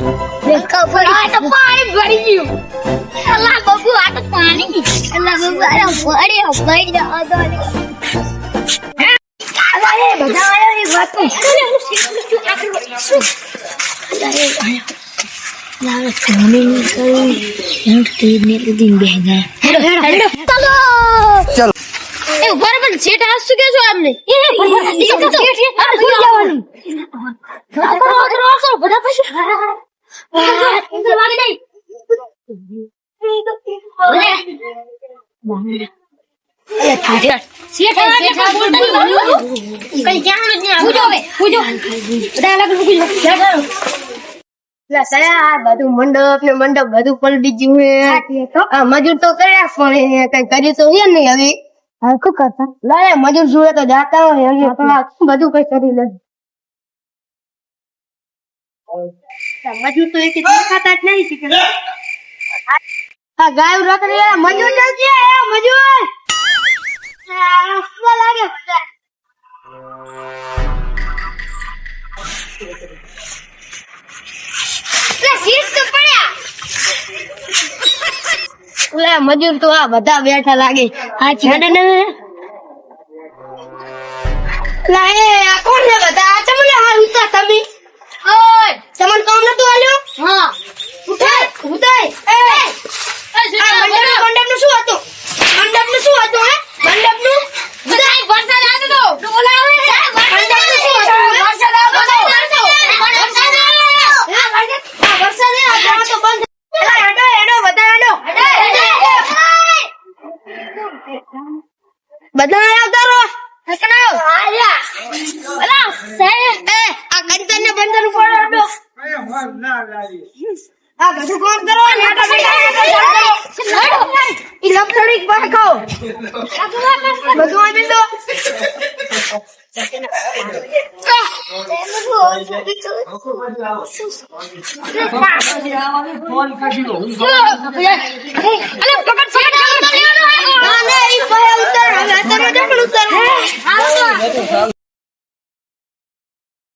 ખબર આ તો પાણી ભરી ગયું અલા બબુ આ તો પાણી અલા બબુ આ ભરી ભરી દો બધા આયો એક વાત તો અરે હું છું એ આયો લાગે ફોને નહીં કરું એમ ટીવી ને લીધી બે જાય હેડો હેડો હેડો ચાલો ચાલો. એ ઉપર પણ હાસ શું કેছো આમને એ જેઠ જેઠ આ ભૂલ જવાનું બધા મંડપ ને મંડપ બધું પલટી ગયું મજૂર તો કર્યા પણ કઈ કર્યું તો હોય નહીં હવે. શું કરતા? લાય મજૂર જોડે તો જાતા હોય બધું કઈ કરી લે. મજૂર તો એક દેખાતા જ નહીં શીખે. આ ગાય રખડી મજૂર આય મજૂર. મજૂર તો આ બધા બેઠા લાગે. આ હેડે ને લા આ કોણ છે બધા આ ચમલે હાલ ઉતા તમે ઓય તમને કામ નતું આલ્યું હા ઉઠાય ઉતાય એ આ મંડપ મંડપનું શું હતું મંડપનું શું હતું હે મંડપનું બધાય વરસાદ આવતો તો બોલાવે મંડપનું શું હતું હે? વરસાદ આવતો તો વરસાદ આ વરસાદ હે, આ જવા તો બંધ એલા હેડો હેડો બધા હેડો બધા આવતા રહો હસનાઓ અલા સાહેબ એ આ કંતર ને બંદર ઉપર હેડો આ બધું કામ કરો? ને હેડો ઈ લપસડી પર ખાઓ બધું આવી દો. અલે પકડ પકડ